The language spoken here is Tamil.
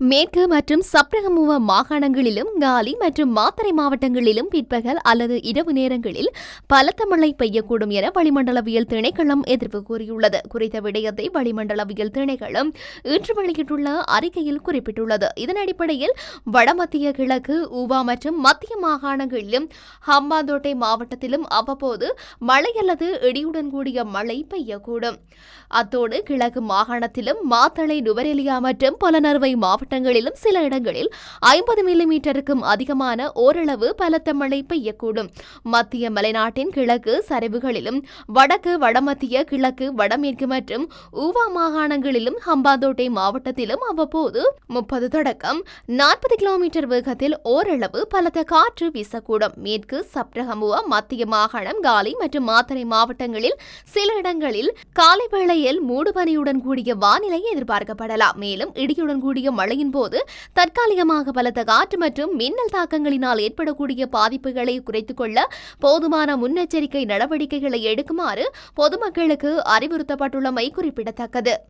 மேற்கு மற்றும் சப்ரகமுவ மாகாணங்களிலும் காலி மற்றும் மாத்தறை மாவட்டங்களிலும் பிற்பகல் அல்லது இரவு நேரங்களில் பலத்த மழை பெய்யக்கூடும் என வளிமண்டலவியல் திணைக்களம் எதிர்ப்பு கூறியுள்ளது. குறித்த விடயத்தை வளிமண்டலவியல் திணைக்களம் இன்று வெளியிட்டுள்ள அறிக்கையில் குறிப்பிட்டுள்ளது. இதன் அடிப்படையில் வடமத்திய கிழக்கு ஊவா மற்றும் மத்திய மாகாணங்களிலும் ஹம்பாந்தோட்டை மாவட்டத்திலும் அவ்வப்போது மழை அல்லது இடியுடன் கூடிய மழை பெய்யக்கூடும். அத்தோடு கிழக்கு மாகாணத்திலும் மாத்தளை நுவரெலியா மற்றும் புலனறுவை மாவட்டங்களிலும் சில இடங்களில் ஐம்பது மில்லிமீட்டருக்கும் அதிகமான ஓரளவு பலத்த மழை பெய்யக்கூடும். மத்திய மலைநாட்டின் கிழக்கு சரிவுகளிலும் வடக்கு வடமத்திய கிழக்கு வடமேற்கு மற்றும் ஊவா மாகாணங்களிலும் ஹம்பாந்தோட்டை மாவட்டத்திலும் அவ்வப்போது முப்பது தொடக்கம் நாற்பது கிலோமீட்டர் வேகத்தில் ஓரளவு பலத்த காற்று வீசக்கூடும். மேற்கு சப்ரகமுவா மத்திய மாகாணம் காலி மற்றும் மாத்தறை மாவட்டங்களில் சில இடங்களில் காலை வேளையில் மூடுபனியுடன் கூடிய வானிலை எதிர்பார்க்கப்படலாம். மேலும் இடியுடன் கூடிய மழை மழையின் போது தற்காலிகமாக பலத்த காற்று மற்றும் மின்னல் தாக்கங்களினால் ஏற்படக்கூடிய பாதிப்புகளை குறைத்துக் கொள்ள போதுமான முன்னெச்சரிக்கை நடவடிக்கைகளை எடுக்குமாறு பொதுமக்களுக்கு அறிவுறுத்தப்பட்டுள்ளமை குறிப்பிடத்தக்கது.